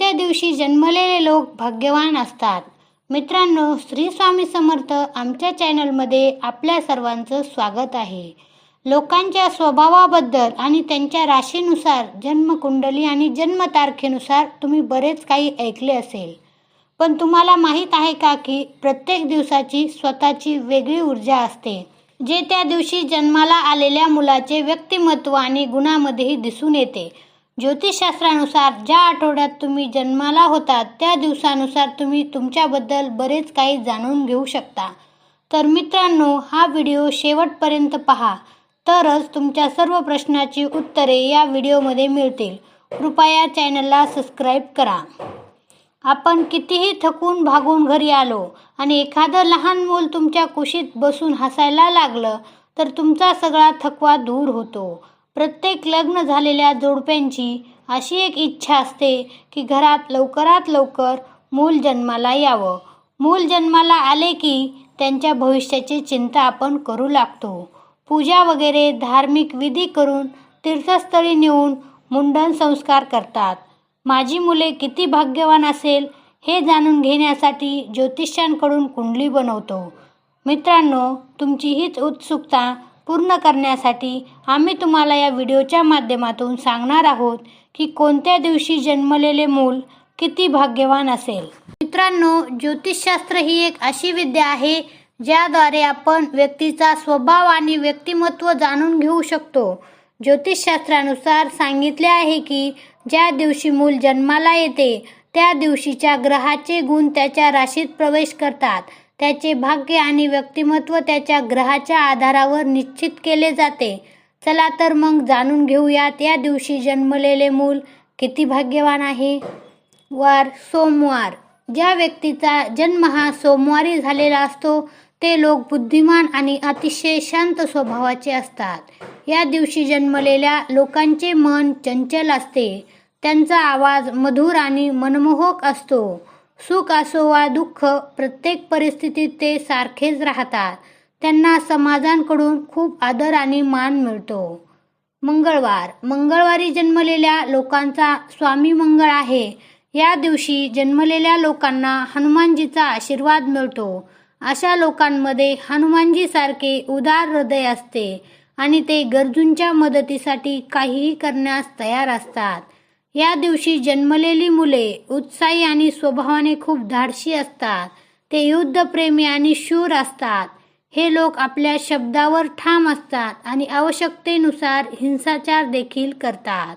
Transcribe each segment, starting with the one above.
कोणत्या दिवशी जन्मलेले लोक भाग्यवान असतात. मित्रांनो श्री स्वामी समर्थ आमच्या चॅनलमध्ये आपल्या सर्वांचं स्वागत आहे. लोकांच्या स्वभावाबद्दल आणि त्यांच्या राशीनुसार जन्मकुंडली आणि जन्मतारखेनुसार तुम्ही बरेच काही ऐकले असेल. पण तुम्हाला माहीत आहे का की प्रत्येक दिवसाची स्वतःची वेगळी ऊर्जा असते जे त्या दिवशी जन्माला आलेल्या मुलाचे व्यक्तिमत्व आणि गुणामध्येही दिसून येते. ज्योतिषशास्त्रानुसार ज्या आठवड्यात तुम्ही जन्माला होतात त्या दिवसानुसार तुम्ही तुमच्याबद्दल बरेच काही जाणून घेऊ शकता. तर मित्रांनो हा व्हिडिओ शेवटपर्यंत पहा. तरच तुमच्या सर्व प्रश्नाची उत्तरे या व्हिडिओमध्ये मिळतील. कृपया चॅनलला सबस्क्राईब करा. आपण कितीही थकून भागून घरी आलो आणि एखादं लहान मूल तुमच्या कुशीत बसून हसायला लागलं तर तुमचा सगळा थकवा दूर होतो. प्रत्येक लग्न झालेल्या जोडप्यांची अशी एक इच्छा असते की घरात लवकरात लवकर मूल जन्माला यावं. मूल जन्माला आले की त्यांच्या भविष्याची चिंता आपण करू लागतो. पूजा वगैरे धार्मिक विधी करून तीर्थस्थळी नेऊन मुंडन संस्कार करतात. माझी मुले किती भाग्यवान असेल हे जाणून घेण्यासाठी ज्योतिष्यांकडून कुंडली बनवतो. मित्रांनो तुमची हीच उत्सुकता पूर्ण करण्यासाठी आम्ही तुम्हाला या व्हिडिओच्या माध्यमातून सांगणार आहोत की कोणत्या दिवशी जन्मलेले मूल किती भाग्यवान असेल. मित्रांनो ज्योतिषशास्त्र ही एक अशी विद्या आहे ज्याद्वारे आपण व्यक्तीचा स्वभाव आणि व्यक्तिमत्व जाणून घेऊ शकतो. ज्योतिषशास्त्रानुसार सांगितले आहे की ज्या दिवशी मूल जन्माला येते त्या दिवशीच्या ग्रहाचे गुण त्याच्या राशीत प्रवेश करतात. त्याचे भाग्य आणि व्यक्तिमत्व त्याच्या ग्रहाच्या आधारावर निश्चित केले जाते. चला तर मग जाणून घेऊयात या दिवशी जन्मलेले मूल किती भाग्यवान आहे? वार सोमवार. ज्या व्यक्तीचा जन्म हा सोमवारी झालेला असतो ते लोक बुद्धिमान आणि अतिशय शांत स्वभावाचे असतात. या दिवशी जन्मलेल्या लोकांचे मन चंचल असते. त्यांचा आवाज मधुर आणि मनमोहक असतो. सुख असो वा दुःख प्रत्येक परिस्थितीत ते सारखेच राहतात. त्यांना समाजांकडून खूप आदर आणि मान मिळतो. मंगळवार. मंगळवारी जन्मलेल्या लोकांचा स्वामी मंगळ आहे. या दिवशी जन्मलेल्या लोकांना हनुमानजीचा आशीर्वाद मिळतो. अशा लोकांमध्ये हनुमानजीसारखे उदार हृदय असते आणि ते गरजूंच्या मदतीसाठी काहीही करण्यास तयार असतात. या दिवशी जन्मलेली मुले उत्साही आणि स्वभावाने खूप धाडशी असतात. ते युद्धप्रेमी आणि शूर असतात. हे लोक आपल्या शब्दावर ठाम असतात आणि आवश्यकतेनुसार हिंसाचार देखील करतात.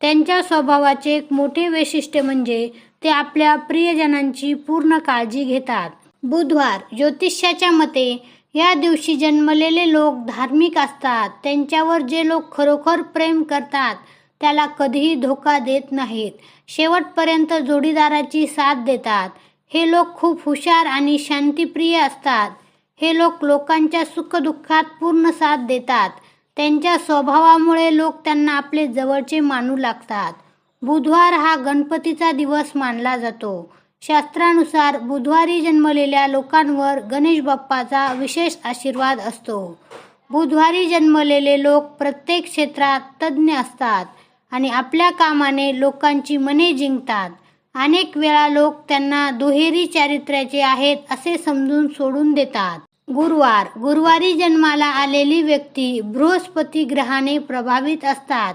त्यांच्या स्वभावाचे एक मोठे वैशिष्ट्य म्हणजे ते आपल्या प्रियजनांची पूर्ण काळजी घेतात. बुधवार ज्योतिष्याच्या मते या दिवशी जन्मलेले लोक धार्मिक असतात. त्यांच्यावर जे लोक खरोखर प्रेम करतात त्याला कधीही धोका देत नाहीत. शेवटपर्यंत जोडीदाराची साथ देतात. हे लोक खूप हुशार आणि शांतिप्रिय असतात. हे लोक लोकांच्या सुखदुःखात पूर्ण साथ देतात. त्यांच्या स्वभावामुळे लोक त्यांना आपले जवळचे मानू लागतात. बुधवार हा गणपतीचा दिवस मानला जातो. शास्त्रानुसार बुधवारी जन्मलेल्या लोकांवर गणेश बाप्पाचा विशेष आशीर्वाद असतो. बुधवारी जन्मलेले लोक प्रत्येक क्षेत्रात तज्ज्ञ असतात. आणि आपल्या कामाने लोकांची मने जिंकतात. अनेक वेळा लोक त्यांना दुहेरी चारित्र्याचे आहेत असे समजून सोडून देतात. गुरुवार गुरुवारी जन्माला आलेली व्यक्ती बृहस्पती ग्रहाने प्रभावित असतात.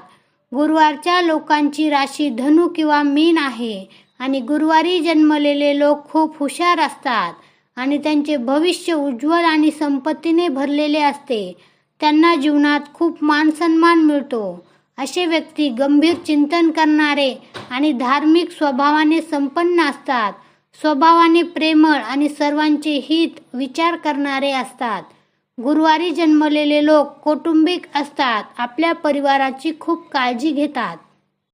गुरुवारच्या लोकांची राशी धनु किंवा मीन आहे आणि गुरुवारी जन्मलेले लोक खूप हुशार असतात आणि त्यांचे भविष्य उज्ज्वल आणि संपत्तीने भरलेले असते. त्यांना जीवनात खूप मानसन्मान मिळतो. असे व्यक्ती गंभीर चिंतन करणारे आणि धार्मिक स्वभावाने संपन्न असतात. स्वभावाने प्रेमळ आणि सर्वांचे हित विचार करणारे असतात. गुरुवारी जन्मलेले लोक कौटुंबिक असतात. आपल्या परिवाराची खूप काळजी घेतात.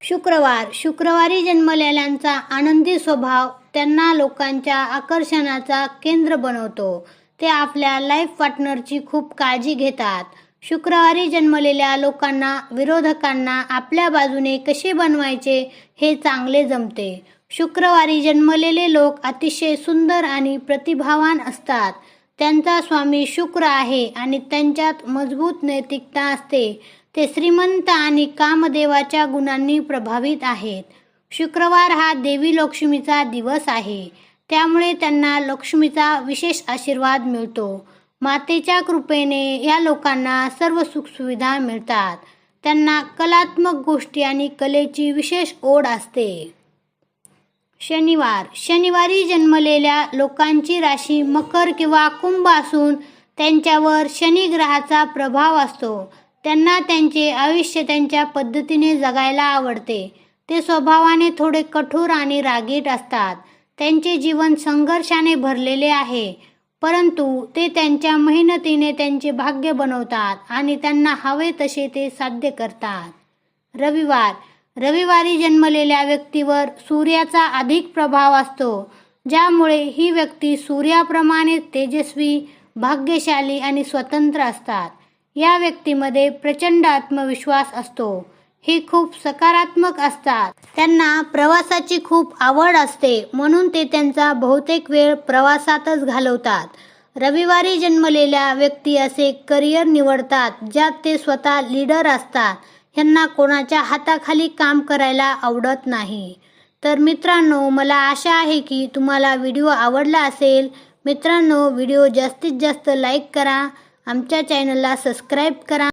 शुक्रवार शुक्रवारी जन्मलेल्यांचा आनंदी स्वभाव त्यांना लोकांच्या आकर्षणाचा केंद्र बनवतो. ते आपल्या लाईफ पार्टनरची खूप काळजी घेतात. शुक्रवारी जन्मलेल्या लोकांना विरोधकांना आपल्या बाजूने कसे बनवायचे हे चांगले जमते. शुक्रवारी जन्मलेले लोक अतिशय सुंदर आणि प्रतिभावान असतात. त्यांचा स्वामी शुक्र आहे आणि त्यांच्यात मजबूत नैतिकता असते. ते श्रीमंत आणि कामदेवाच्या गुणांनी प्रभावित आहेत. शुक्रवार हा देवी लक्ष्मीचा दिवस आहे. त्यामुळे त्यांना लक्ष्मीचा विशेष आशीर्वाद मिळतो. मातेच्या कृपेने या लोकांना सर्व सुखसुविधा मिळतात. त्यांना कलात्मक गोष्टी आणि कलेची विशेष ओढ असते. शनिवार. शनिवारी जन्मलेल्या लोकांची राशी मकर किंवा कुंभ असून त्यांच्यावर शनी ग्रहाचा प्रभाव असतो. त्यांना त्यांचे आयुष्य त्यांच्या पद्धतीने जगायला आवडते. ते स्वभावाने थोडे कठोर आणि रागीट असतात. त्यांचे जीवन संघर्षाने भरलेले आहे. परंतु ते त्यांच्या मेहनतीने त्यांचे भाग्य बनवतात आणि त्यांना हवे तसे ते साध्य करतात. रविवार. रविवारी जन्मलेल्या व्यक्तीवर सूर्याचा अधिक प्रभाव असतो ज्यामुळे ही व्यक्ती सूर्याप्रमाणे तेजस्वी भाग्यशाली आणि स्वतंत्र असतात. या व्यक्तीमध्ये प्रचंड आत्मविश्वास असतो. हे खूप सकारात्मक असतात. त्यांना प्रवासाची खूप आवड असते. म्हणून ते त्यांचा बहुतेक वेळ प्रवासातच घालवतात. रविवारी जन्मलेल्या व्यक्ती असे करिअर निवडतात ज्यात ते स्वतः लीडर असतात. ह्यांना कोणाच्या हाताखाली काम करायला आवडत नाही. तर मित्रांनो मला आशा आहे की तुम्हाला व्हिडिओ आवडला असेल. मित्रांनो व्हिडिओ जास्तीत जास्त लाईक करा. आमच्या चॅनलला सबस्क्राईब करा.